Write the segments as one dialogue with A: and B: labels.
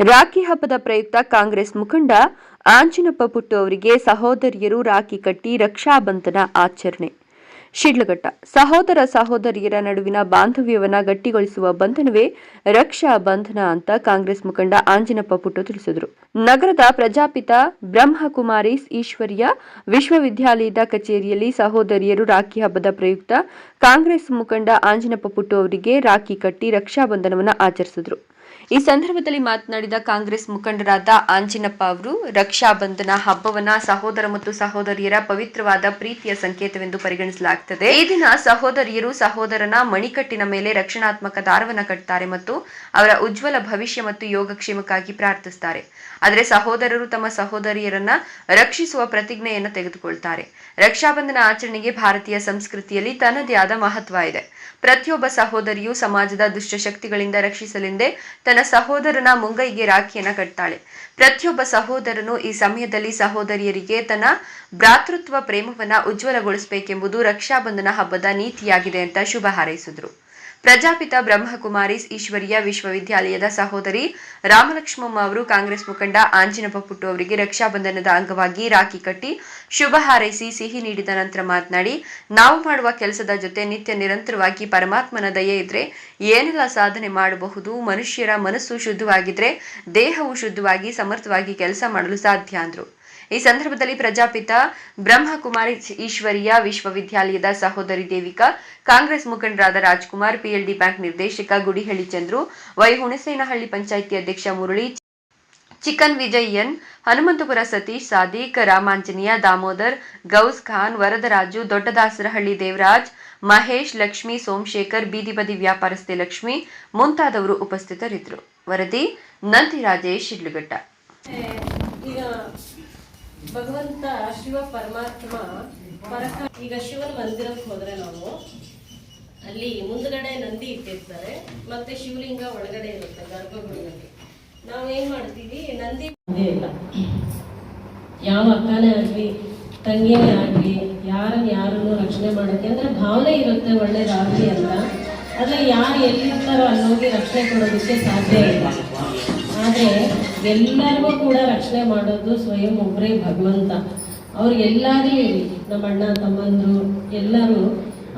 A: ರಾಖಿ ಹಬ್ಬದ ಪ್ರಯುಕ್ತ ಕಾಂಗ್ರೆಸ್ ಮುಖಂಡ ಆಂಜಿನಪ್ಪ ಪುಟ್ಟು ಅವರಿಗೆ ಸಹೋದರಿಯರು ರಾಖಿ ಕಟ್ಟಿ ರಕ್ಷಾಬಂಧನ ಆಚರಣೆ. ಶಿಡ್ಲಘಟ್ಟ, ಸಹೋದರ ಸಹೋದರಿಯರ ನಡುವಿನ ಬಾಂಧವ್ಯವನ್ನ ಗಟ್ಟಿಗೊಳಿಸುವ ಬಂಧನವೇ ರಕ್ಷಾ ಬಂಧನ ಅಂತ ಕಾಂಗ್ರೆಸ್ ಮುಖಂಡ ಆಂಜಿನಪ್ಪ ಪುಟ್ಟು ತಿಳಿಸಿದರು. ನಗರದ ಪ್ರಜಾಪಿತ ಬ್ರಹ್ಮಕುಮಾರೀಸ್ ಈಶ್ವರ್ಯ ವಿಶ್ವವಿದ್ಯಾಲಯದ ಕಚೇರಿಯಲ್ಲಿ ಸಹೋದರಿಯರು ರಾಖಿ ಹಬ್ಬದ ಪ್ರಯುಕ್ತ ಕಾಂಗ್ರೆಸ್ ಮುಖಂಡ ಆಂಜಿನಪ್ಪ ಪುಟ್ಟು ಅವರಿಗೆ ರಾಖಿ ಕಟ್ಟಿ ರಕ್ಷಾಬಂಧನವನ್ನು ಆಚರಿಸಿದರು. ಈ ಸಂದರ್ಭದಲ್ಲಿ ಮಾತನಾಡಿದ ಕಾಂಗ್ರೆಸ್ ಮುಖಂಡರಾದ ಆಂಜಿನಪ್ಪ ಅವರು ರಕ್ಷಾಬಂಧನ ಹಬ್ಬವನ್ನ ಸಹೋದರ ಮತ್ತು ಸಹೋದರಿಯರ ಪವಿತ್ರವಾದ ಪ್ರೀತಿಯ ಸಂಕೇತವೆಂದು ಪರಿಗಣಿಸಲಾಗುತ್ತದೆ ಈ ದಿನ ಸಹೋದರಿಯರು ಸಹೋದರನ ಮಣಿಕಟ್ಟಿನ ಮೇಲೆ ರಕ್ಷಣಾತ್ಮಕ ದಾರವನ್ನು ಕಟ್ಟುತ್ತಾರೆ ಮತ್ತು ಅವರ ಉಜ್ವಲ ಭವಿಷ್ಯ ಮತ್ತು ಯೋಗಕ್ಷೇಮಕ್ಕಾಗಿ ಪ್ರಾರ್ಥಿಸುತ್ತಾರೆ ಆದರೆ ಸಹೋದರರು ತಮ್ಮ ಸಹೋದರಿಯರನ್ನ ರಕ್ಷಿಸುವ ಪ್ರತಿಜ್ಞೆಯನ್ನು ತೆಗೆದುಕೊಳ್ತಾರೆ. ರಕ್ಷಾಬಂಧನ ಆಚರಣೆಗೆ ಭಾರತೀಯ ಸಂಸ್ಕೃತಿಯಲ್ಲಿ ತನ್ನದೇ ಆದ ಮಹತ್ವ ಇದೆ. ಪ್ರತಿಯೊಬ್ಬ ಸಹೋದರಿಯು ಸಮಾಜದ ದುಷ್ಟಶಕ್ತಿಗಳಿಂದ ರಕ್ಷಿಸಲೆಂದೇ ತನ್ನ ಸಹೋದರನ ಮುಂಗೈಗೆ ರಾಖಿಯನ್ನ ಕಟ್ತಾಳೆ. ಪ್ರತಿಯೊಬ್ಬ ಸಹೋದರನು ಈ ಸಮಯದಲ್ಲಿ ಸಹೋದರಿಯರಿಗೆ ತನ್ನ ಭ್ರಾತೃತ್ವ ಪ್ರೇಮವನ್ನ ಉಜ್ವಲಗೊಳಿಸಬೇಕೆಂಬುದು ರಕ್ಷಾಬಂಧನ ಹಬ್ಬದ ನೀತಿಯಾಗಿದೆ ಅಂತ ಶುಭ ಹಾರೈಸಿದರು. ಪ್ರಜಾಪಿತ ಬ್ರಹ್ಮಕುಮಾರೀಸ್ ಈಶ್ವರಿಯ ವಿಶ್ವವಿದ್ಯಾಲಯದ ಸಹೋದರಿ ರಾಮಲಕ್ಷ್ಮಮ್ಮ ಅವರು ಕಾಂಗ್ರೆಸ್ ಮುಖಂಡ ಆಂಜಿನಪ್ಪ ಪುಟ್ಟು ಅವರಿಗೆ ರಕ್ಷಾಬಂಧನದ ಅಂಗವಾಗಿ ರಾಖಿ ಕಟ್ಟಿ ಶುಭ ಹಾರೈಸಿ ಸಿಹಿ ನೀಡಿದ ನಂತರ ಮಾತನಾಡಿ, ನಾವು ಮಾಡುವ ಕೆಲಸದ ಜೊತೆ ನಿತ್ಯ ನಿರಂತರವಾಗಿ ಪರಮಾತ್ಮನ ದಯೆ ಇದ್ರೆ ಏನೆಲ್ಲ ಸಾಧನೆ ಮಾಡಬಹುದು? ಮನುಷ್ಯರ ಮನಸ್ಸು ಶುದ್ಧವಾಗಿದ್ರೆ, ದೇಹವು ಶುದ್ಧವಾಗಿ ಸಮರ್ಥವಾಗಿ ಕೆಲಸ ಮಾಡಲು ಸಾಧ್ಯ ಅಂದ್ರು. ಈ ಸಂದರ್ಭದಲ್ಲಿ ಪ್ರಜಾಪಿತ ಬ್ರಹ್ಮಕುಮಾರಿ ಈಶ್ವರಿಯ ವಿಶ್ವವಿದ್ಯಾಲಯದ ಸಹೋದರಿ ದೇವಿಕಾ, ಕಾಂಗ್ರೆಸ್ ಮುಖಂಡರಾದ ರಾಜ್ಕುಮಾರ್, ಪಿಎಲ್ಡಿ ಬ್ಯಾಂಕ್ ನಿರ್ದೇಶಕ ಗುಡಿಹಳ್ಳಿ ಚಂದ್ರು, ವೈ ಹುಣಸೇನಹಳ್ಳಿ ಪಂಚಾಯಿತಿ ಅಧ್ಯಕ್ಷ Murali, chicken Vijay N, Hanumanthapura Satish, Sadiq, Ramanjaneya, Damodar, Gauss Khan, Varadaraju, Doddadasarahalli Devaraj, Mahesh, Lakshmi, Somashekar ಬೀದಿ ಬದಿ ವ್ಯಾಪಾರಸ್ಥೆ ಲಕ್ಷ್ಮಿ ಮುಂತಾದವರು ಉಪಸ್ಥಿತರಿದ್ದರು. ವರದಿ ನಂದಿ ರಾಜೇಶ್ ಶಿಡ್ಲಘಟ್ಟ
B: ಭಗವಂತ ಶಿವ ಪರಮಾತ್ಮ ಪರಕ ಈಗ ಶಿವನ ಮಂದಿರಕ್ಕೆ ಹೋದ್ರೆ ನಾವು ಅಲ್ಲಿ ಮುಂದ್ಗಡೆ ನಂದಿ ಇಟ್ಟಿರ್ತಾರೆ, ಮತ್ತೆ ಶಿವಲಿಂಗ ಒಳಗಡೆ ಇರುತ್ತೆ ಗರ್ಭಗುಡಿಯಲ್ಲಿ. ನಾವು ಏನ್ ಮಾಡ್ತೀವಿ? ನಂದಿ ಇಲ್ಲ. ಯಾವ ಅಕ್ಕನೇ ಆಗ್ಲಿ, ತಂಗಿನೇ ಆಗ್ಲಿ, ಯಾರನ್ನ ಯಾರನ್ನು ರಕ್ಷಣೆ ಮಾಡಕ್ಕೆ, ಅಂದ್ರೆ ಭಾವನೆ ಇರುತ್ತೆ ಒಳ್ಳೇದಾಗ್ಲಿ ಅಂತ. ಆದ್ರೆ ಯಾರು ಎಲ್ಲಿರ್ತಾರೋ ಅಲ್ಲೋಗಿ ರಕ್ಷಣೆ ಕೊಡೋದಕ್ಕೆ ಸಾಧ್ಯ ಇಲ್ಲ. ಆದರೆ ಎಲ್ಲರಿಗೂ ಕೂಡ ರಕ್ಷಣೆ ಮಾಡೋದು ಸ್ವಯಂ ಒಬ್ಬರೇ ಭಗವಂತ. ಅವ್ರು ಎಲ್ಲಾದ್ರೂ ಇರಲಿ ನಮ್ಮ ಅಣ್ಣ ತಮ್ಮಂದ್ರು, ಎಲ್ಲರೂ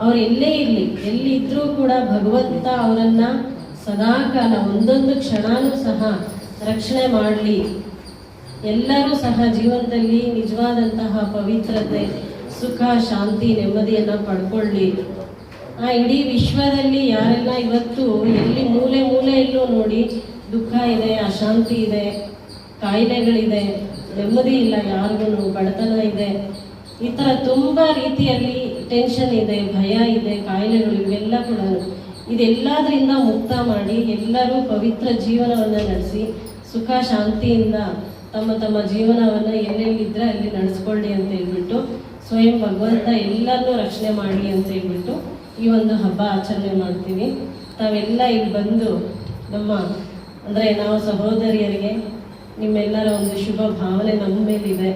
B: ಅವ್ರು ಎಲ್ಲೇ ಇರಲಿ ಎಲ್ಲಿದ್ದರೂ ಕೂಡ ಭಗವಂತ ಅವರನ್ನು ಸದಾಕಾಲ ಒಂದೊಂದು ಕ್ಷಣನೂ ಸಹ ರಕ್ಷಣೆ ಮಾಡಲಿ. ಎಲ್ಲರೂ ಸಹ ಜೀವನದಲ್ಲಿ ನಿಜವಾದಂತಹ ಪವಿತ್ರತೆ, ಸುಖ, ಶಾಂತಿ, ನೆಮ್ಮದಿಯನ್ನು ಪಡ್ಕೊಳ್ಳಿ. ಆ ಇಡೀ ವಿಶ್ವದಲ್ಲಿ ಯಾರೆಲ್ಲ ಇವತ್ತು ಎಲ್ಲಿ ಮೂಲೆ ಮೂಲೆಯಲ್ಲೂ ನೋಡಿ ದುಃಖ ಇದೆ, ಅಶಾಂತಿ ಇದೆ, ಕಾಯಿಲೆಗಳಿದೆ, ನೆಮ್ಮದಿ ಇಲ್ಲ, ಯಾರಿಗೂ ಬಡತನ ಇದೆ. ಈ ಥರ ತುಂಬ ರೀತಿಯಲ್ಲಿ ಟೆನ್ಷನ್ ಇದೆ, ಭಯ ಇದೆ, ಕಾಯಿಲೆಗಳು ಇವೆಲ್ಲ ಕೂಡ. ಇದೆಲ್ಲದರಿಂದ ಮುಕ್ತ ಮಾಡಿ ಎಲ್ಲರೂ ಪವಿತ್ರ ಜೀವನವನ್ನು ನಡೆಸಿ, ಸುಖ, ಶಾಂತಿಯಿಂದ ತಮ್ಮ ತಮ್ಮ ಜೀವನವನ್ನು ಎಲ್ಲೆಲ್ಲಿದ್ರೆ ಅಲ್ಲಿ ನಡೆಸ್ಕೊಳ್ಳಿ ಅಂತ ಹೇಳ್ಬಿಟ್ಟು, ಸ್ವಯಂ ಭಗವಂತ ಎಲ್ಲರನ್ನೂ ರಕ್ಷಣೆ ಮಾಡಿ ಅಂತ ಹೇಳ್ಬಿಟ್ಟು ಈ ಒಂದು ಹಬ್ಬ ಆಚರಣೆ ಮಾಡ್ತೀವಿ. ತಾವೆಲ್ಲ ಇಲ್ಲಿ ಬಂದು ನಮ್ಮ ಅಂದರೆ ನಾವು ಸಹೋದರಿಯರಿಗೆ ನಿಮ್ಮೆಲ್ಲರ ಒಂದು ಶುಭ ಭಾವನೆ ನಮ್ಮ ಮೇಲಿದೆ.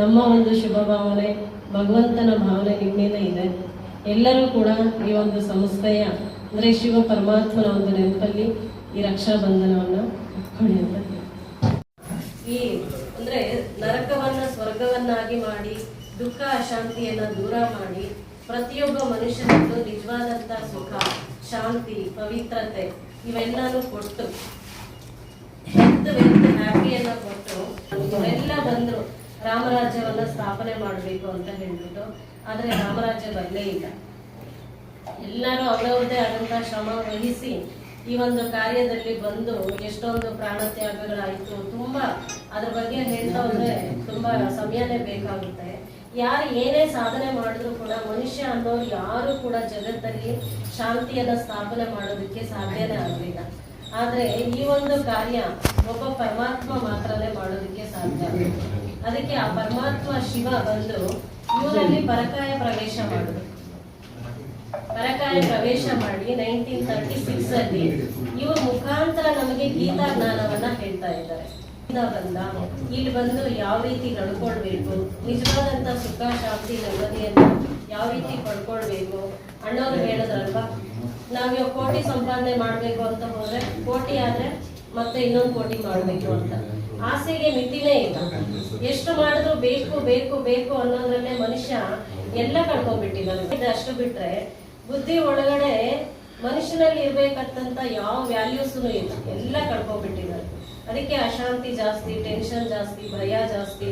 B: ನಮ್ಮ ಒಂದು ಶುಭ ಭಾವನೆ, ಭಗವಂತನ ಭಾವನೆ ನಿಮ್ಮ ಮೇಲೆ ಇದೆ. ಎಲ್ಲರೂ ಕೂಡ ಈ ಒಂದು ಸಂಸ್ಥೆಯ, ಅಂದರೆ ಶಿವ ಪರಮಾತ್ಮನ ಒಂದು ನೆನಪಲ್ಲಿ ಈ ರಕ್ಷಾ ಬಂಧನವನ್ನು ಅಂತ ಈ, ಅಂದ್ರೆ ನರಕವನ್ನ, ಸ್ವರ್ಗವನ್ನಾಗಿ ಮಾಡಿ, ದುಃಖ, ಅಶಾಂತಿಯನ್ನು ದೂರ ಮಾಡಿ, ಪ್ರತಿಯೊಬ್ಬ ಮನುಷ್ಯನಿಗೂ ನಿಜವಾದಂಥ ಸುಖ, ಶಾಂತಿ, ಪವಿತ್ರತೆ ಇವೆಲ್ಲಾನು ಕೊಟ್ಟು ಹ್ಯಾಪಿಯನ್ನ ಕೊಟ್ಟು ಎಲ್ಲ ಬಂದ್ರು. ರಾಮರಾಜ್ಯವನ್ನ ಸ್ಥಾಪನೆ ಮಾಡಬೇಕು ಅಂತ ಹೇಳ್ಬಿಟ್ಟು, ಆದ್ರೆ ರಾಮರಾಜ್ಯ ಬರಲೇ ಇಲ್ಲ. ಎಲ್ಲರೂ ಅವರವ್ರದೇ ಆದಂತಹ ಶ್ರಮ ವಹಿಸಿ ಈ ಒಂದು ಕಾರ್ಯದಲ್ಲಿ ಬಂದು ಎಷ್ಟೊಂದು ಪ್ರಾಣ ತ್ಯಾಗಗಳಾಯ್ತು ತುಂಬಾ ಅದ್ರ ಬಗ್ಗೆ ಹೇಳ್ತಾ ಹೋದ್ರೆ ತುಂಬಾ ಸಮಯನೇ ಬೇಕಾಗುತ್ತೆ. ಯಾರು ಏನೇ ಸಾಧನೆ ಮಾಡಿದ್ರು ಕೂಡ ಮನುಷ್ಯ ಅನ್ನೋರು ಯಾರು ಕೂಡ ಜಗತ್ತಲ್ಲಿ ಶಾಂತಿಯನ್ನ ಸ್ಥಾಪನೆ ಮಾಡೋದಕ್ಕೆ ಸಾಧ್ಯನೇ ಆಗಲಿಲ್ಲ. ಆದ್ರೆ ಈ ಒಂದು ಕಾರ್ಯ ಒಬ್ಬ ಪರಮಾತ್ಮ ಮಾತ್ರನೇ ಮಾಡೋದಕ್ಕೆ ಸಾಧ್ಯ. ಅದಕ್ಕೆ ಆ ಪರಮಾತ್ಮ ಶಿವ ಬಂದು ಇವರಲ್ಲಿ ಪರಕಾಯ ಪ್ರವೇಶ ಮಾಡಿದ್ರು ಪರಕಾಯ ಪ್ರವೇಶ ಮಾಡಿ ನೈನ್ಟೀನ್ ತರ್ಟಿ ಸಿಕ್ಸ್ ಅಲ್ಲಿ ಇವ್ರ ಮುಖಾಂತರ ನಮಗೆ ಗೀತಾ ಜ್ಞಾನವನ್ನ ಹೇಳ್ತಾ ಇದ್ದಾರೆ. ಬಂದ. ಇಲ್ಲಿ ಬಂದು ಯಾವ ರೀತಿ ನಡ್ಕೊಳ್ಬೇಕು? ನಿಜವಾದಂತ ಸುಖ, ಶಾಂತಿ, ನೆಮ್ಮದಿಯನ್ನ ಯಾವ ರೀತಿ ಪಡ್ಕೊಳ್ಬೇಕು? ಅಣ್ಣವ್ರು ಹೇಳಿದ್ರಲ್ವಾ? ನಾವ್ ಇವಾಗ ಕೋಟಿ ಸಂಪಾದನೆ ಮಾಡ್ಬೇಕು ಅಂತ ಹೋದ್ರೆ ಕೋಟಿ ಆದ್ರೆ ಮತ್ತೆ ಇನ್ನೊಂದು ಕೋಟಿ ಮಾಡಬೇಕು ಅಂತ. ಆಸೆಗೆ ಮಿತಿನೇ ಇಲ್ಲ. ಎಷ್ಟು ಮಾಡಿದ್ರು ಬೇಕು ಬೇಕು ಬೇಕು ಅನ್ನೋದ್ರಲ್ಲೇ ಮನುಷ್ಯ ಎಲ್ಲ ಕಳ್ಕೊಂಡ್ಬಿಟ್ಟಿದ್ದಾನೆ. ಅಷ್ಟು ಬಿಟ್ರೆ ಬುದ್ಧಿ ಒಳಗಡೆ ಮನುಷ್ಯನಲ್ಲಿ ಇರ್ಬೇಕಂತ ಯಾವ ವ್ಯಾಲ್ಯೂಸ್ ಇಲ್ಲ. ಎಲ್ಲ ಕಳ್ಕೊಂಡ್ಬಿಟ್ಟಿದ್ದಾರೆ ಅದಕ್ಕೆ ಅಶಾಂತಿ ಜಾಸ್ತಿ ಟೆನ್ಷನ್ ಜಾಸ್ತಿ, ಭಯ ಜಾಸ್ತಿ,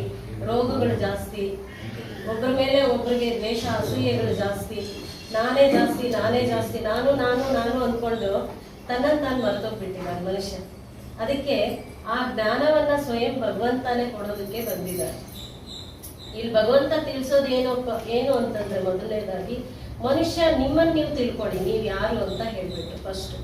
B: ರೋಗಗಳು ಜಾಸ್ತಿ. ಒಬ್ಬರ ಮೇಲೆ ಒಬ್ಬರಿಗೆ ದ್ವೇಷ, ಅಸೂಯೆಗಳು ಜಾಸ್ತಿ. ನಾನೇ ಜಾಸ್ತಿ ನಾನೇ ಜಾಸ್ತಿ, ನಾನು ನಾನು ನಾನು ಅಂದ್ಕೊಂಡು ತನ್ನನ್ನು ತಾನು ಮರೆತೋಗ್ಬಿಟ್ಟಿದ್ದಾರೆ ಮನುಷ್ಯ. ಅದಕ್ಕೆ ಆ ಜ್ಞಾನವನ್ನ ಸ್ವಯಂ ಭಗವಂತನೇ ಕೊಡೋದಕ್ಕೆ ಬಂದಿದ್ದಾರೆ. ಇಲ್ಲಿ ಭಗವಂತ ತಿಳಿಸೋದು ಏನು ಏನು ಅಂತಂದ್ರೆ ಮೊದಲನೇದಾಗಿ ಮನುಷ್ಯ ನಿಮ್ಮನ್ನ ನೀವು ತಿಳ್ಕೊಳ್ಳಿ, ನೀವು ಯಾರು ಅಂತ ಹೇಳ್ಬಿಟ್ಟು ಫಸ್ಟ್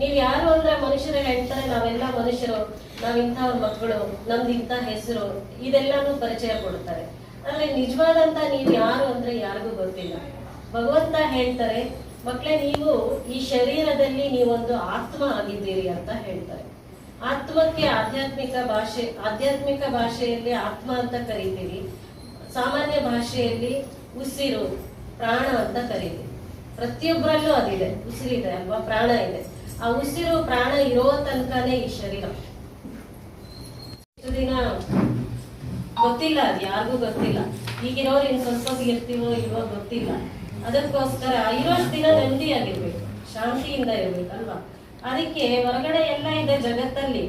B: ನೀವು ಯಾರು ಅಂದ್ರೆ ಮನುಷ್ಯರು ಹೇಳ್ತಾರೆ, ನಾವೆಲ್ಲ ಮನುಷ್ಯರು. ನಾವ್ ಇಂಥವ್ರ ಮಕ್ಕಳು ನಮ್ದು ಇಂಥ ಹೆಸರು, ಇದೆಲ್ಲಾನು ಪರಿಚಯ ಕೊಡ್ತಾರೆ. ಆದ್ರೆ ನಿಜವಾದಂತ ನೀವು ಯಾರು ಅಂದ್ರೆ ಯಾರಿಗೂ ಗೊತ್ತಿಲ್ಲ. ಭಗವಂತ ಹೇಳ್ತಾರೆ ಮಕ್ಕಳೇ ನೀವು ಈ ಶರೀರದಲ್ಲಿ ನೀವೊಂದು ಆತ್ಮ ಆಗಿದ್ದೀರಿ ಅಂತ ಹೇಳ್ತಾರೆ. ಆತ್ಮಕ್ಕೆ ಆಧ್ಯಾತ್ಮಿಕ ಭಾಷೆ, ಆಧ್ಯಾತ್ಮಿಕ ಭಾಷೆಯಲ್ಲಿ ಆತ್ಮ ಅಂತ ಕರಿತೀವಿ. ಸಾಮಾನ್ಯ ಭಾಷೆಯಲ್ಲಿ ಉಸಿರು, ಪ್ರಾಣ ಅಂತ ಕರೀತೀವಿ. ಪ್ರತಿಯೊಬ್ಬರಲ್ಲೂ ಅದಿದೆ, ಉಸಿರಿದೆ ಅಲ್ವಾ, ಪ್ರಾಣ ಇದೆ. ಆ ಉಸಿರು ಪ್ರಾಣ ಇರೋ ತನಕನೇ ಈ ಶರೀರ. ಇಷ್ಟು ದಿನ ಗೊತ್ತಿಲ್ಲ, ಅದು ಯಾರಿಗೂ ಗೊತ್ತಿಲ್ಲ. ಈಗಿರೋರು ಇನ್ ಸ್ವಲ್ಪ ಇರ್ತೀವೋ ಇಲ್ವೋ ಗೊತ್ತಿಲ್ಲ. ಅದಕ್ಕೋಸ್ಕರ ಇರೋಷ್ಟು ದಿನ ನೆಮ್ಮದಿಯಾಗಿರ್ಬೇಕು, ಶಾಂತಿಯಿಂದ ಇರ್ಬೇಕಲ್ವಾ ಅದಕ್ಕೆ ಹೊರಗಡೆ ಎಲ್ಲ ಇದೆ ಜಗತ್ತಲ್ಲಿ.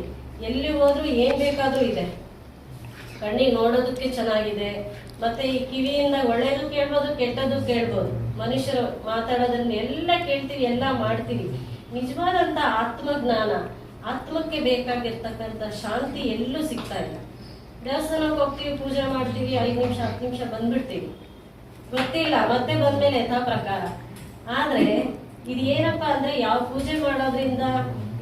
B: ಎಲ್ಲಿ ಹೋದ್ರೂ ಏನ್ ಬೇಕಾದ್ರೂ ಇದೆ. ಕಣ್ಣಿಗೆ ನೋಡೋದಕ್ಕೆ ಚೆನ್ನಾಗಿದೆ. ಮತ್ತೆ ಈ ಕಿವಿಯಿಂದ ಒಳ್ಳೇದು ಕೇಳ್ಬೋದು ಕೆಟ್ಟದ್ದು ಕೇಳ್ಬೋದು. ಮನುಷ್ಯರು ಮಾತಾಡೋದನ್ನ ಎಲ್ಲ ಕೇಳ್ತೀವಿ, ಎಲ್ಲ ಮಾಡ್ತೀವಿ. ನಿಜವಾದಂತ ಆತ್ಮಜ್ಞಾನ, ಆತ್ಮಕ್ಕೆ ಬೇಕಾಗಿರ್ತಕ್ಕಂಥ ಶಾಂತಿ ಎಲ್ಲೂ ಸಿಗ್ತಾ ಇಲ್ಲ. ದೇವಸ್ಥಾನಕ್ಕೆ ಹೋಗ್ತೀವಿ, ಪೂಜೆ ಮಾಡ್ತೀವಿ, ಐದು ನಿಮಿಷ, ಹತ್ತು ನಿಮಿಷ ಬಂದ್ಬಿಡ್ತೀವಿ. ಗೊತ್ತಿಲ್ಲ, ಮತ್ತೆ ಬಂದ್ಮೇಲೆ ಯಥಾ ಪ್ರಕಾರ. ಆದ್ರೆ, ಇದು ಏನಪ್ಪಾ ಅಂದ್ರೆ ಯಾವ ಪೂಜೆ ಮಾಡೋದ್ರಿಂದ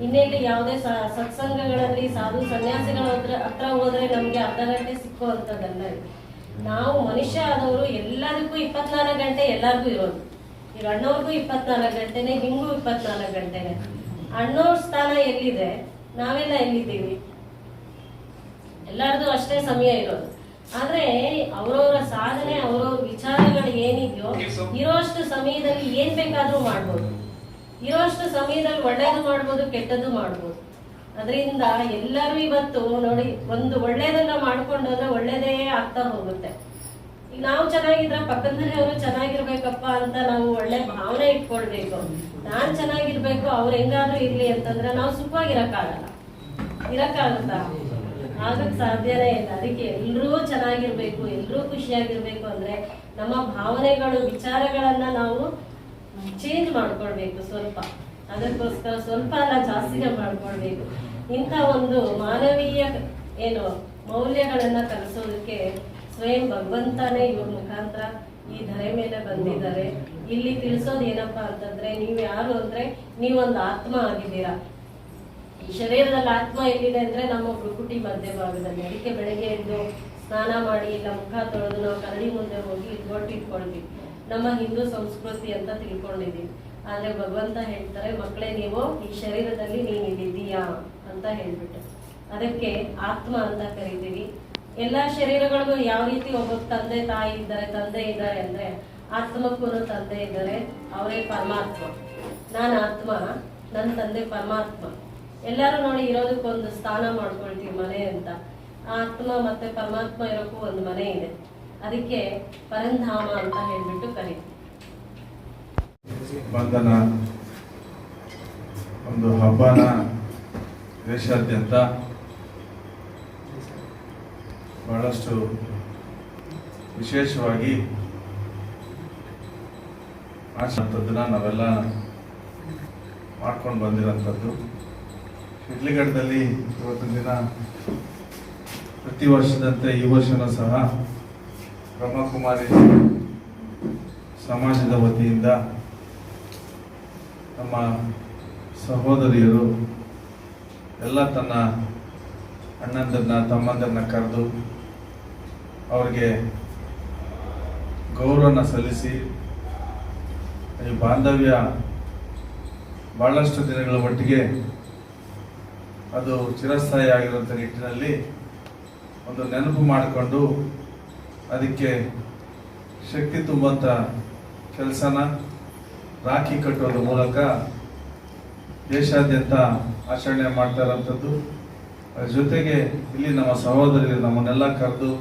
B: ಇನ್ನೆಲ್ಲಿ ಯಾವುದೇ ಸತ್ಸಂಗಗಳಲ್ಲಿ, ಸಾಧು ಸನ್ಯಾಸಿಗಳ ಹತ್ರ ಹತ್ರ ಹೋದ್ರೆ ನಮ್ಗೆ ಅರ್ಧ ಗಂಟೆ ಸಿಕ್ಕುವಂಥದ್ದಲ್ಲ. ನಾವು ಮನುಷ್ಯ ಆದವರು ಎಲ್ಲದಕ್ಕೂ ಇಪ್ಪತ್ನಾಲ್ಕು ಗಂಟೆ ಎಲ್ಲರಿಗೂ ಇರೋದು. ಈಗ ಅಣ್ಣವ್ರಿಗೂ ಇಪ್ಪತ್ನಾಲ್ಕು ಗಂಟೆನೆ ಹಿಂಗೂ ಇಪ್ಪತ್ನಾಲ್ಕು ಗಂಟೆನೆ. ಅಣ್ಣವ್ರ ಸ್ಥಾನ ಎಲ್ಲಿದೆ? ನಾವೆಲ್ಲ ಎಲ್ಲಿದ್ದೀವಿ? ಎಲ್ಲರದು ಅಷ್ಟೇ ಸಮಯ ಇರೋದು. ಆದ್ರೆ ಅವರವರ ಸಾಧನೆ ಅವರವ್ರ ವಿಚಾರಗಳು ಏನಿದೆಯೋ ಇರೋಷ್ಟು ಸಮಯದಲ್ಲಿ ಏನ್ ಬೇಕಾದ್ರೂ ಮಾಡ್ಬೋದು. ಇರೋಷ್ಟು ಸಮಯದಲ್ಲಿ ಒಳ್ಳೇದು ಮಾಡ್ಬೋದು ಕೆಟ್ಟದ್ದು ಮಾಡ್ಬೋದು. ಅದರಿಂದ ಎಲ್ಲರೂ ಇವತ್ತು ನೋಡಿ ಒಂದು ಒಳ್ಳೇದನ್ನ ಮಾಡ್ಕೊಂಡೋದ್ರೆ ಒಳ್ಳೇದೇ ಆಗ್ತಾ ಹೋಗುತ್ತೆ. ಈಗ ನಾವು ಚೆನ್ನಾಗಿದ್ರೆ ಪಕ್ಕದ ಮನೆಯವರು ಚೆನ್ನಾಗಿರ್ಬೇಕಪ್ಪ ಅಂತ ನಾವು ಒಳ್ಳೆ ಭಾವನೆ ಇಟ್ಕೊಳ್ಬೇಕು. ನಾನ್ ಚೆನ್ನಾಗಿರ್ಬೇಕು, ಅವ್ರು ಹೆಂಗಾದ್ರೂ ಇರ್ಲಿ ಅಂತಂದ್ರೆ ನಾವು ಸುಖವಾಗಿರಕ್ಕಾಗಲ್ಲ. ಇರಕ್ಕಾಗುತ್ತಾ? ಆಗಕ್ ಸಾಧ್ಯನೇ ಇಲ್ಲ. ಅದಕ್ಕೆ ಎಲ್ರೂ ಚೆನ್ನಾಗಿರ್ಬೇಕು, ಎಲ್ರೂ ಖುಷಿಯಾಗಿರ್ಬೇಕು ಅಂದ್ರೆ ನಮ್ಮ ಭಾವನೆಗಳು, ವಿಚಾರಗಳನ್ನ ನಾವು ಚೇಂಜ್ ಮಾಡ್ಕೊಳ್ಬೇಕು ಸ್ವಲ್ಪ. ಅದಕ್ಕೋಸ್ಕರ ಸ್ವಲ್ಪ ಅಲ್ಲ ಜಾಸ್ತಿನೇ ಮಾಡ್ಕೊಳ್ಬೇಕು. ಇಂಥ ಒಂದು ಮಾನವೀಯ ಏನು ಮೌಲ್ಯಗಳನ್ನ ಕಲಿಸೋದಕ್ಕೆ ಸ್ವಯಂ ಭಗವಂತನೇ ಇವ್ರ ಮುಖಾಂತರ ಈ ಧರೆ ಮೇಲೆ ಬಂದಿದ್ದಾರೆ. ಇಲ್ಲಿ ತಿಳಿಸೋದು ಏನಪ್ಪಾ ಅಂತಂದ್ರೆ ನೀವು ಯಾರು ಅಂದ್ರೆ ನೀವೊಂದು ಆತ್ಮ ಆಗಿದ್ದೀರಾ. ಈ ಶರೀರದಲ್ಲಿ ಆತ್ಮ ಎಲ್ಲಿದೆ ಅಂದ್ರೆ ನಮ್ಮ ಪ್ರಕೃತಿ ಮಧ್ಯ ಭಾಗದಲ್ಲಿ ಅದಕ್ಕೆ ಬೆಳಗ್ಗೆ ಎದ್ದು ಸ್ನಾನ ಮಾಡಿ, ಇಲ್ಲ ಮುಖ ತೊಳೆದು ನಾವು ಕರಡಿ ಮುಂದೆ ಹೋಗಿ ಒಟ್ಟು ಇಟ್ಕೊಳ್ತೀವಿ. ನಮ್ಮ ಹಿಂದೂ ಸಂಸ್ಕೃತಿ ಅಂತ ತಿಳ್ಕೊಂಡಿದ್ದೀವಿ. ಆದ್ರೆ ಭಗವಂತ ಹೇಳ್ತಾರೆ, ಮಕ್ಕಳೇ, ನೀವು ಈ ಶರೀರದಲ್ಲಿ ನೀನ್ ಇಲ್ಲಿದ್ದೀಯಾ ಅಂತ ಹೇಳ್ಬಿಟ್ಟು. ಅದಕ್ಕೆ ಆತ್ಮ ಅಂತ ಕರಿತೀವಿ. ಎಲ್ಲಾ ಶರೀರಗಳಿಗೂ ಯಾವ ರೀತಿ ಒಬ್ಬ ತಂದೆ ತಾಯಿ ಇದ್ದಾರೆ, ತಂದೆ ಇದ್ದಾರೆ ಅಂದ್ರೆ ಆತ್ಮಕ್ಕೂ ತಂದೆ ಇದ್ದಾರೆ ಅವರೇ ಪರಮಾತ್ಮ. ನಾನು ಆತ್ಮ, ನನ್ನ ತಂದೆ ಪರಮಾತ್ಮ. ಎಲ್ಲರೂ ನೋಡಿ ಇರೋದಕ್ಕೊಂದು ಸ್ಥಾನ ಮಾಡ್ಕೊಳ್ತೀವಿ ಮನೆ ಅಂತ. ಆತ್ಮ ಮತ್ತೆ ಪರಮಾತ್ಮ ಇರೋಕ್ಕೂ ಒಂದು ಮನೆ ಇದೆ. ಅದಕ್ಕೆ ಪರಂಧಾಮ ಅಂತ ಹೇಳ್ಬಿಟ್ಟು ಕರೀತೀವಿ.
C: ಒಂದು ಹಬ್ಬನ ದೇಶಾದ್ಯಂತ ಬಹಳಷ್ಟು ವಿಶೇಷವಾಗಿ ಆಚರಣೆದನ್ನ ನಾವೆಲ್ಲ ಮಾಡ್ಕೊಂಡು ಬಂದಿರೋಂಥದ್ದು. ಇಡ್ಲಿಘಟ್ಟದಲ್ಲಿ ಇವತ್ತಿನ ದಿನ ಪ್ರತಿ ವರ್ಷದಂತೆ ಈ ವರ್ಷನೂ ಸಹ ಬ್ರಹ್ಮಕುಮಾರಿ ಸಮಾಜದ ವತಿಯಿಂದ ನಮ್ಮ ಸಹೋದರಿಯರು ಎಲ್ಲ ತನ್ನ ಅಣ್ಣಂದರನ್ನ, ತಮ್ಮಂದರನ್ನ ಕರೆದು ಅವ್ರಿಗೆ ಗೌರವನ ಸಲ್ಲಿಸಿ ಈ ಬಾಂಧವ್ಯ ಭಾಳಷ್ಟು ದಿನಗಳ ಮಟ್ಟಿಗೆ ಅದು ಚಿರಸ್ಥಾಯಿ ಆಗಿರುವಂಥ ನಿಟ್ಟಿನಲ್ಲಿ ಒಂದು ನೆನಪು ಮಾಡಿಕೊಂಡು ಅದಕ್ಕೆ ಶಕ್ತಿ ತುಂಬುವಂಥ ಕೆಲಸನ ರಾಖಿ ಕಟ್ಟೋದ್ರ ಮೂಲಕ ದೇಶಾದ್ಯಂತ ಆಚರಣೆ ಮಾಡ್ತಾ ಇರೋಂಥದ್ದು ಅದ್ರ ಜೊತೆಗೆ ಇಲ್ಲಿ ನಮ್ಮ ಸಹೋದರರು, ನಮ್ಮನ್ನೆಲ್ಲ ಕರೆದು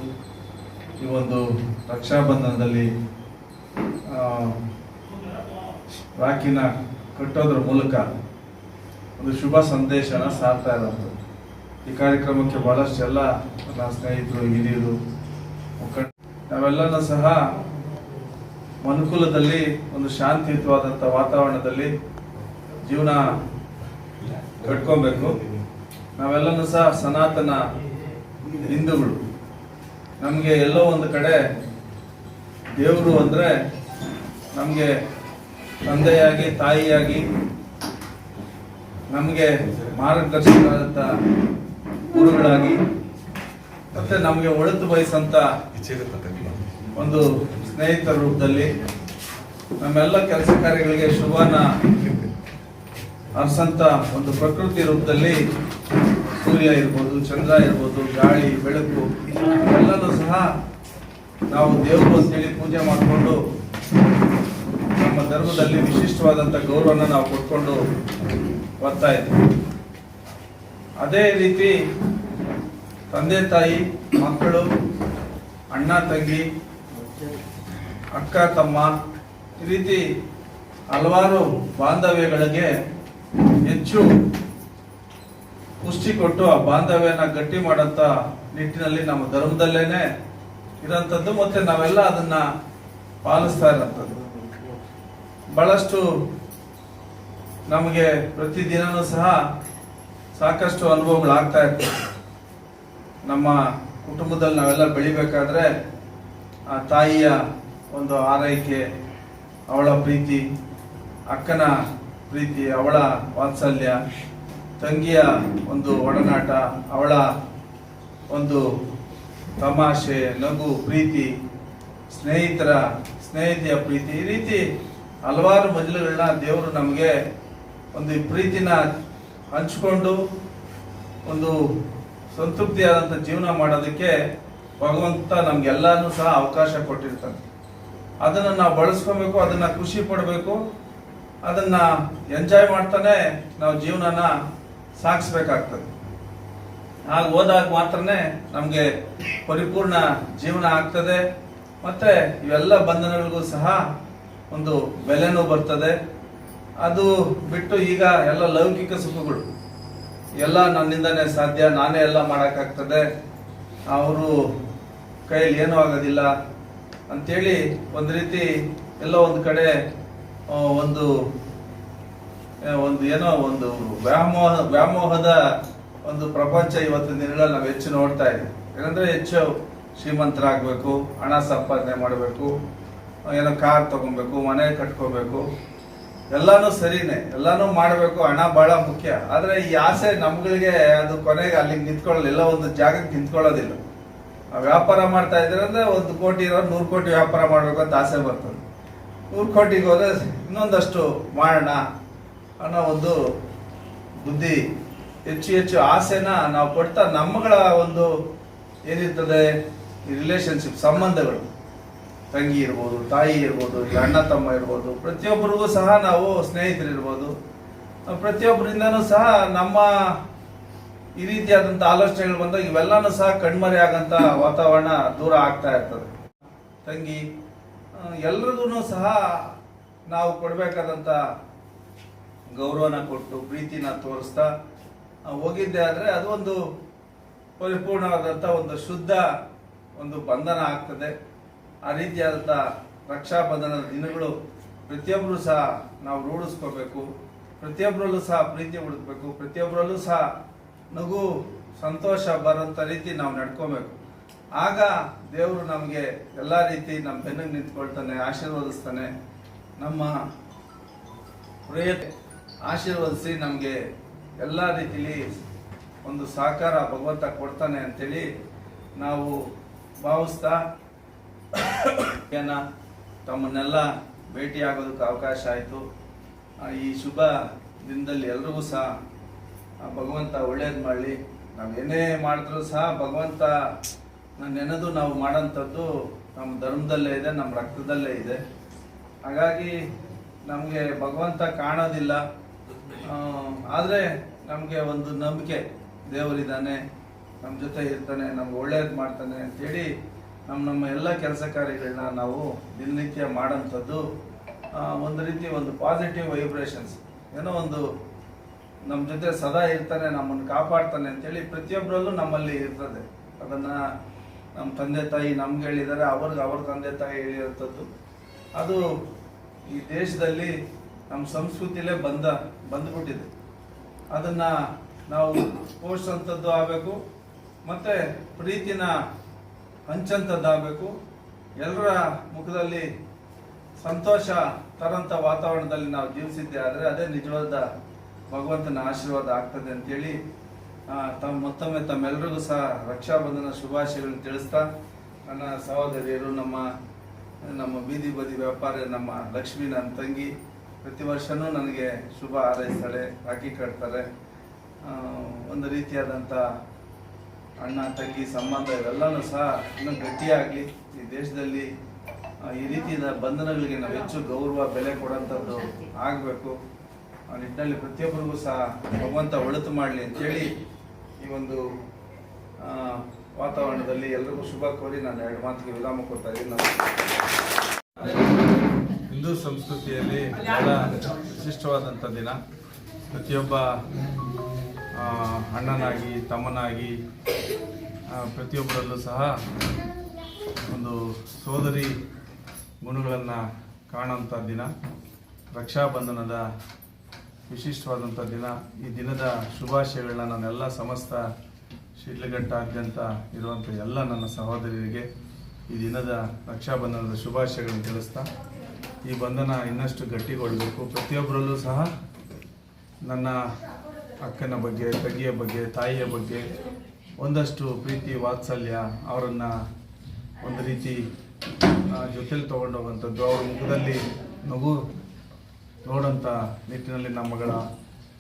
C: ಈ ಒಂದು ರಕ್ಷಾಬಂಧನದಲ್ಲಿ ರಾಖಿನ ಕಟ್ಟೋದ್ರ ಮೂಲಕ ಒಂದು ಶುಭ ಸಂದೇಶನ ಸಾರ್ತಾ ಇರೋದು. ಈ ಕಾರ್ಯಕ್ರಮಕ್ಕೆ ಬಹಳಷ್ಟು ಎಲ್ಲ ನನ್ನ ಸ್ನೇಹಿತರು, ಹಿರಿಯರು, ಮುಖಂಡ ನಾವೆಲ್ಲನೂ ಸಹ ಮನುಕುಲದಲ್ಲಿ ಒಂದು ಶಾಂತಿಯುತವಾದಂಥ ವಾತಾವರಣದಲ್ಲಿ ಜೀವನ ಕಟ್ಕೊಬೇಕು. ನಾವೆಲ್ಲನೂ ಸಹ ಸನಾತನ ಹಿಂದೂಗಳು. ನಮಗೆ ಎಲ್ಲೋ ಒಂದು ಕಡೆ ದೇವರು ಅಂದರೆ ನಮಗೆ ತಂದೆಯಾಗಿ, ತಾಯಿಯಾಗಿ ನಮಗೆ ಮಾರ್ಗದರ್ಶಕರಾದಂಥ ಗುರುಗಳಾಗಿ, ಮತ್ತೆ ನಮಗೆ ಒಳತು ಬಯಸಂತ ಒಂದು ಸ್ನೇಹಿತರ ರೂಪದಲ್ಲಿ ನಮ್ಮೆಲ್ಲ ಕೆಲಸ ಕಾರ್ಯಗಳಿಗೆ ಶುಭನ ಅರ್ಸಂತ ಒಂದು ಪ್ರಕೃತಿ ರೂಪದಲ್ಲಿ ಸೂರ್ಯ ಇರ್ಬೋದು, ಚಂದ್ರ ಇರ್ಬೋದು, ಗಾಳಿ, ಬೆಳಕು, ಎಲ್ಲನೂ ಸಹ ನಾವು ದೇವರು ಅಂತೇಳಿ ಪೂಜೆ ಮಾಡಿಕೊಂಡು ನಮ್ಮ ಧರ್ಮದಲ್ಲಿ ವಿಶಿಷ್ಟವಾದಂಥ ಗೌರವನ ನಾವು ಕೊಟ್ಕೊಂಡು ಬರ್ತಾ ಇದ್ದೀವಿ ಅದೇ ರೀತಿ ತಂದೆ ತಾಯಿ, ಮಕ್ಕಳು, ಅಣ್ಣ, ತಂಗಿ, ಅಕ್ಕ, ತಮ್ಮ ಈ ರೀತಿ ಹಲವಾರು ಬಾಂಧವ್ಯಗಳಿಗೆ ಹೆಚ್ಚು ಪುಷ್ಟಿ ಕೊಟ್ಟು ಆ ಬಾಂಧವ್ಯನ ಗಟ್ಟಿ ಮಾಡಂತ ನಿಟ್ಟಿನಲ್ಲಿ ನಮ್ಮ ಧರ್ಮದಲ್ಲೇನೆ ಇರೋಂಥದ್ದು ಮತ್ತೆ ನಾವೆಲ್ಲ ಅದನ್ನ ಪಾಲಿಸ್ತಾ ಇರೋಂಥದ್ದು ಬಹಳಷ್ಟು ನಮಗೆ ಪ್ರತಿದಿನವೂ ಸಹ ಸಾಕಷ್ಟು ಅನುಭವಗಳಾಗ್ತಾ ಇರ್ತವೆ. ನಮ್ಮ ಕುಟುಂಬದಲ್ಲಿ ನಾವೆಲ್ಲ ಬೆಳಿಬೇಕಾದ್ರೆ ಆ ತಾಯಿಯ ಒಂದು ಆರೈಕೆ, ಅವಳ ಪ್ರೀತಿ, ಅಕ್ಕನ ಪ್ರೀತಿ, ಅವಳ ವಾತ್ಸಲ್ಯ, ತಂಗಿಯ ಒಂದು ಒಡನಾಟ, ಅವಳ ಒಂದು ತಮಾಷೆ, ನಗು, ಪ್ರೀತಿ, ಸ್ನೇಹಿತರ, ಸ್ನೇಹಿತೆಯ ಪ್ರೀತಿ, ಈ ರೀತಿ ಹಲವಾರು ಮಜಲುಗಳನ್ನ ದೇವರು ನಮಗೆ ಒಂದು ಪ್ರೀತಿನ ಹಂಚಿಕೊಂಡು ಒಂದು ಸಂತೃಪ್ತಿಯಾದಂಥ ಜೀವನ ಮಾಡೋದಕ್ಕೆ ಭಗವಂತ ನಮ್ಗೆಲ್ಲಾನು ಸಹ ಅವಕಾಶ ಕೊಟ್ಟಿರ್ತಾನೆ. ಅದನ್ನು ನಾವು ಬಳಸ್ಕೊಬೇಕು, ಅದನ್ನ ಖುಷಿ ಪಡಬೇಕು, ಅದನ್ನ ಎಂಜಾಯ್ ಮಾಡ್ತಾನೆ ನಾವು ಜೀವನನ ಸಾಗಿಸ್ಬೇಕಾಗ್ತದೆ. ಹಾಗೆ ಹೋದಾಗ ಮಾತ್ರನೇ ನಮಗೆ ಪರಿಪೂರ್ಣ ಜೀವನ ಆಗ್ತದೆ. ಮತ್ತೆ ಇವೆಲ್ಲ ಬಂಧನಗಳಿಗೂ ಸಹ ಒಂದು ಬೆಲೆನೂ ಬರ್ತದೆ. ಅದು ಬಿಟ್ಟು ಈಗ ಎಲ್ಲ ಲೌಕಿಕ ಸುಖಗಳು. ಎಲ್ಲ ನನ್ನಿಂದನೇ ಸಾಧ್ಯ, ನಾನೇ ಎಲ್ಲ ಮಾಡೋಕ್ಕಾಗ್ತದೆ. ಅವರು ಕೈಯಲ್ಲಿ ಏನೂ ಆಗೋದಿಲ್ಲ. ಅಂಥೇಳಿ ಒಂದು ರೀತಿ ಎಲ್ಲೋ ಒಂದು ಕಡೆ ಒಂದು ಒಂದು ಏನೋ ಒಂದು ವ್ಯಾಮೋಹ, ವ್ಯಾಮೋಹದ ಒಂದು ಪ್ರಪಂಚ ಇವತ್ತು ದಿನಗಳಲ್ಲಿ ನಾವು ಹೆಚ್ಚು ನೋಡ್ತಾ ಇದ್ದೀವಿ. ಏನಂದ್ರೆ ಹೆಚ್ಚು ಶ್ರೀಮಂತರಾಗಬೇಕು, ಹಣ ಸಂಪಾದನೆ ಮಾಡಬೇಕು. ಏನೋ ಕಾರ್ ತಗೊಬೇಕು, ಮನೆ ಕಟ್ಕೋಬೇಕು. ಎಲ್ಲಾನು ಸರಿನೇ, ಎಲ್ಲಾನು ಮಾಡಬೇಕು, ಹಣ ಬಹಳ ಮುಖ್ಯ. ಆದ್ರೆ ಈ ಆಸೆ ನಮ್ಗಳಿಗೆ ಅದು ಕೊನೆಗೆ ಅಲ್ಲಿಗೆ ನಿಂತ್ಕೊಳ್ಳೋಲ್ಲ ಎಲ್ಲ ಒಂದು ಜಾಗಕ್ಕೆ ನಿಂತ್ಕೊಳ್ಳೋದಿಲ್ಲ. ವ್ಯಾಪಾರ ಮಾಡ್ತಾ ಇದ್ರೆ ಅಂದ್ರೆ ಒಂದು ಕೋಟಿ ಇರೋ ನೂರು ಕೋಟಿ ವ್ಯಾಪಾರ ಮಾಡ್ಬೇಕು ಅಂತ ಆಸೆ ಬರ್ತದೆ. ನೂರು ಕೋಟಿಗೆ ಹೋದ್ರೆ ಇನ್ನೊಂದಷ್ಟು ಮಾಡೋಣ ಅನ್ನೋ ಒಂದು ಬುದ್ಧಿ ಹೆಚ್ಚು ಹೆಚ್ಚು ಆಸೆನ ನಾವು ಕೊಡ್ತಾ ನಮ್ಮಗಳ ಒಂದು ಏನಿರ್ತದೆ ರಿಲೇಶನ್ಶಿಪ್ ಸಂಬಂಧಗಳು. ತಂಗಿ ಇರ್ಬೋದು, ತಾಯಿ ಇರ್ಬೋದು ಅಣ್ಣ ತಮ್ಮ ಇರ್ಬೋದು, ಪ್ರತಿಯೊಬ್ಬರಿಗೂ ಸಹ ನಾವು ಸ್ನೇಹಿತರು ಇರ್ಬೋದು ಪ್ರತಿಯೊಬ್ಬರಿಂದನೂ ಸಹ ನಮ್ಮ ಈ ರೀತಿಯಾದಂಥ ಆಲೋಚನೆಗಳು ಬಂದಾಗ ಇವೆಲ್ಲನೂ ಸಹ ಕಣ್ಮರೆ ಆಗಂಥ ವಾತಾವರಣ ದೂರ ಆಗ್ತಾ ಇರ್ತದೆ. ತಂಗಿ ಎಲ್ರಿಗೂ ಸಹ ನಾವು ಕೊಡಬೇಕಾದಂಥ ಗೌರವನ ಕೊಟ್ಟು, ಪ್ರೀತಿನ ತೋರಿಸ್ತಾ ಹೋಗಿದ್ದೆ ಆದರೆ ಅದು ಒಂದು ಪರಿಪೂರ್ಣವಾದಂಥ ಒಂದು ಶುದ್ಧ ಒಂದು ಬಂಧನ ಆಗ್ತದೆ. ಆ ರೀತಿಯಾದಂಥ ರಕ್ಷಾಬಂಧನದ ದಿನಗಳು ಪ್ರತಿಯೊಬ್ಬರು ಸಹ ನಾವು ರೂಢಿಸ್ಕೋಬೇಕು. ಪ್ರತಿಯೊಬ್ಬರಲ್ಲೂ ಸಹ ಪ್ರೀತಿ ಹುಡುಕ್ಬೇಕು ಪ್ರತಿಯೊಬ್ಬರಲ್ಲೂ ಸಹ ನಗು ಸಂತೋಷ ಬರೋಂಥ ರೀತಿ ನಾವು ನಡ್ಕೋಬೇಕು. ಆಗ ದೇವರು ನಮಗೆ ಎಲ್ಲ ರೀತಿ ನಮ್ಮ ಬೆನ್ನಿಗೆ ನಿಂತ್ಕೊಳ್ತಾನೆ, ಆಶೀರ್ವದಿಸ್ತಾನೆ. ನಮ್ಮ ಪ್ರಯತ್ನ ಆಶೀರ್ವದಿಸಿ ನಮಗೆ ಎಲ್ಲ ರೀತಿಲಿ ಒಂದು ಸಹಕಾರ, ಭಗವಂತ ಕೊಡ್ತಾನೆ ಅಂತೇಳಿ ನಾವು ಭಾವಿಸ್ತಾ ಏನ ತಮ್ಮನ್ನೆಲ್ಲ ಭೇಟಿಯಾಗೋದಕ್ಕೆ ಅವಕಾಶ ಆಯಿತು. ಈ ಶುಭ ದಿನದಲ್ಲಿ ಎಲ್ರಿಗೂ ಸಹ ಭಗವಂತ ಒಳ್ಳೇದು ಮಾಡಲಿ. ನಾವು ಏನೇ ಮಾಡಿದ್ರೂ ಸಹ ಭಗವಂತ ನೆನೆದು ನಾವು ಮಾಡೋಂಥದ್ದು ನಮ್ಮ ಧರ್ಮದಲ್ಲೇ ಇದೆ ನಮ್ಮ ರಕ್ತದಲ್ಲೇ ಇದೆ. ಹಾಗಾಗಿ ನಮಗೆ ಭಗವಂತ ಕಾಣೋದಿಲ್ಲ. ಆದರೆ ನಮಗೆ ಒಂದು ನಂಬಿಕೆ ದೇವರಿದ್ದಾನೆ ನಮ್ಮ ಜೊತೆ ಇರ್ತಾನೆ, ನಮ್ಗೆ ಒಳ್ಳೇದು ಮಾಡ್ತಾನೆ ಅಂತೇಳಿ ನಮ್ಮ ನಮ್ಮ ಎಲ್ಲ ಕೆಲಸ ಕಾರ್ಯಗಳನ್ನ ನಾವು ದಿನನಿತ್ಯ ಮಾಡೋಂಥದ್ದು ಒಂದು ರೀತಿ ಒಂದು ಪಾಸಿಟಿವ್ ವೈಬ್ರೇಷನ್ಸ್ ಏನೋ ಒಂದು ನಮ್ಮ ಜೊತೆ ಸದಾ ಇರ್ತಾನೆ, ನಮ್ಮನ್ನು ಕಾಪಾಡ್ತಾನೆ ಅಂತೇಳಿ ಪ್ರತಿಯೊಬ್ಬರಲ್ಲೂ ನಮ್ಮಲ್ಲಿ ಇರ್ತದೆ. ಅದನ್ನು ನಮ್ಮ ತಂದೆ ತಾಯಿ ನಮ್ಗೆ ಹೇಳಿದ್ದಾರೆ, ಅವ್ರಿಗೆ ಅವ್ರ ತಂದೆ ತಾಯಿ ಹೇಳಿರೋಂಥದ್ದು ಅದು ಈ ದೇಶದಲ್ಲಿ ನಮ್ಮ ಸಂಸ್ಕೃತಿಲೇ ಬಂದ, ಬಂದ್ಬಿಟ್ಟಿದೆ. ಅದನ್ನು ನಾವು ಪೋಷಿಸೋಂಥದ್ದು ಆಗಬೇಕು. ಮತ್ತು ಪ್ರೀತಿನ ಹಂಚಂಥದ್ದಾಗಬೇಕು ಎಲ್ಲರ ಮುಖದಲ್ಲಿ ಸಂತೋಷ ತರಂತ ವಾತಾವರಣದಲ್ಲಿ ನಾವು ಜೀವಿಸಿದ್ದೆ ಆದರೆ ಅದೇ ನಿಜವಾದ ಭಗವಂತನ ಆಶೀರ್ವಾದ ಆಗ್ತದೆ ಅಂತೇಳಿ ತಮ್ಮ ಮತ್ತೊಮ್ಮೆ ತಮ್ಮೆಲ್ಲರಿಗೂ ಸಹ ರಕ್ಷಾಬಂಧನ ಶುಭಾಶಯಗಳನ್ನು ತಿಳಿಸ್ತಾ, ನನ್ನ ಸಹೋದರಿಯರು, ನಮ್ಮ ನಮ್ಮ ಬೀದಿ ಬದಿ ವ್ಯಾಪಾರಿ, ನಮ್ಮ ಲಕ್ಷ್ಮಿ ನನ್ನ ತಂಗಿ, ಪ್ರತಿ ವರ್ಷನೂ ನನಗೆ ಶುಭ ಹಾರೈಸ್ತಾಳೆ ರಾಖಿ ಕಟ್ತಾರೆ. ಒಂದು ರೀತಿಯಾದಂಥ ಅಣ್ಣ ತಂಗಿ ಸಂಬಂಧ ಇವೆಲ್ಲನೂ ಸಹ ಇನ್ನೂ ಗಟ್ಟಿಯಾಗಲಿ. ಈ ದೇಶದಲ್ಲಿ ಈ ರೀತಿಯ ಬಂಧನಗಳಿಗೆ ನಾವು ಹೆಚ್ಚು ಗೌರವ, ಬೆಲೆ ಕೊಡೋಂಥದ್ದು ಆಗಬೇಕು. ಆ ನಿಟ್ಟಿನಲ್ಲಿ ಪ್ರತಿಯೊಬ್ಬರಿಗೂ ಸಹ ಭಗವಂತ ಒಳಿತು ಮಾಡಲಿ ಅಂತೇಳಿ ಈ ಒಂದು ವಾತಾವರಣದಲ್ಲಿ ಎಲ್ರಿಗೂ ಶುಭ ಕೋರಿ ನಾನು ಎರಡು ಮಾತಿಗೆ ವಿರಾಮ ಕೊಡ್ತಾ ಇದ್ದೀನಿ. ಹಿಂದೂ ಸಂಸ್ಕೃತಿಯಲ್ಲಿ ಬಹಳ ವಿಶಿಷ್ಟವಾದಂಥ ದಿನ. ಪ್ರತಿಯೊಬ್ಬ ಅಣ್ಣನಾಗಿ, ತಮ್ಮನಾಗಿ ಪ್ರತಿಯೊಬ್ಬರಲ್ಲೂ ಸಹ ಒಂದು ಸೋದರಿ ಗುಣಗಳನ್ನು ಕಾಣುವಂಥ ದಿನ, ರಕ್ಷಾಬಂಧನದ ವಿಶಿಷ್ಟವಾದಂಥ ದಿನ. ಈ ದಿನದ ಶುಭಾಶಯಗಳನ್ನ ನಾನೆಲ್ಲ ಸಮಸ್ತ ಶಿಡ್ಲಘಟ್ಟಾದ್ಯಂತ ಇರುವಂಥ ಎಲ್ಲ ನನ್ನ ಸಹೋದರಿಯರಿಗೆ ಈ ದಿನದ ರಕ್ಷಾಬಂಧನದ ಶುಭಾಶಯಗಳನ್ನು ತಿಳಿಸ್ತಾ, ಈ ಬಂಧನ ಇನ್ನಷ್ಟು ಗಟ್ಟಿಗೊಳ್ಳಬೇಕು ಪ್ರತಿಯೊಬ್ಬರಲ್ಲೂ ಸಹ ನನ್ನ ಅಕ್ಕನ ಬಗ್ಗೆ, ತಂಗಿಯ ಬಗ್ಗೆ, ತಾಯಿಯ ಬಗ್ಗೆ ಒಂದಷ್ಟು ಪ್ರೀತಿ, ವಾತ್ಸಲ್ಯ ಅವರನ್ನು ಒಂದು ರೀತಿ ಜೊತೆಲಿ ತೊಗೊಂಡೋಗುವಂಥದ್ದು ಅವ್ರ ಮುಖದಲ್ಲಿ ನಗು ನೋಡೋಂಥ ನಿಟ್ಟಿನಲ್ಲಿ ನಮ್ಮಗಳ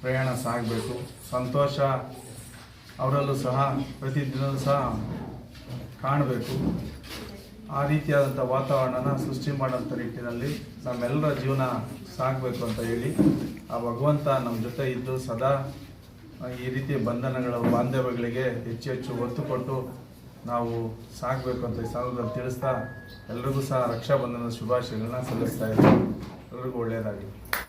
C: ಪ್ರಯಾಣ ಸಾಗಬೇಕು. ಸಂತೋಷ ಅವರಲ್ಲೂ ಸಹ ಪ್ರತಿದಿನ ಸಹ ಕಾಣಬೇಕು. ಆ ರೀತಿಯಾದಂಥ ವಾತಾವರಣನ ಸೃಷ್ಟಿ ಮಾಡೋಂಥ ನಿಟ್ಟಿನಲ್ಲಿ ನಮ್ಮೆಲ್ಲರ ಜೀವನ ಸಾಗಬೇಕು ಅಂತ ಹೇಳಿ ಆ ಭಗವಂತ ನಮ್ಮ ಜೊತೆ ಇದ್ದು ಸದಾ ಈ ರೀತಿಯ ಬಂಧನಗಳ ಬಾಂಧವ್ಯಗಳಿಗೆ ಹೆಚ್ಚು ಹೆಚ್ಚು ಒತ್ತು ಕೊಟ್ಟು ನಾವು ಸಾಗಬೇಕು ಅಂತ ಈ ಸಂದರ್ಭದಲ್ಲಿ ತಿಳಿಸ್ತಾ ಎಲ್ರಿಗೂ ಸಹ ರಕ್ಷಾಬಂಧನದ ಶುಭಾಶಯಗಳನ್ನ ಸಲ್ಲಿಸ್ತಾ ಇದ್ದೀವಿ ಎಲ್ರಿಗೂ ಒಳ್ಳೆಯದಾಗಲಿ.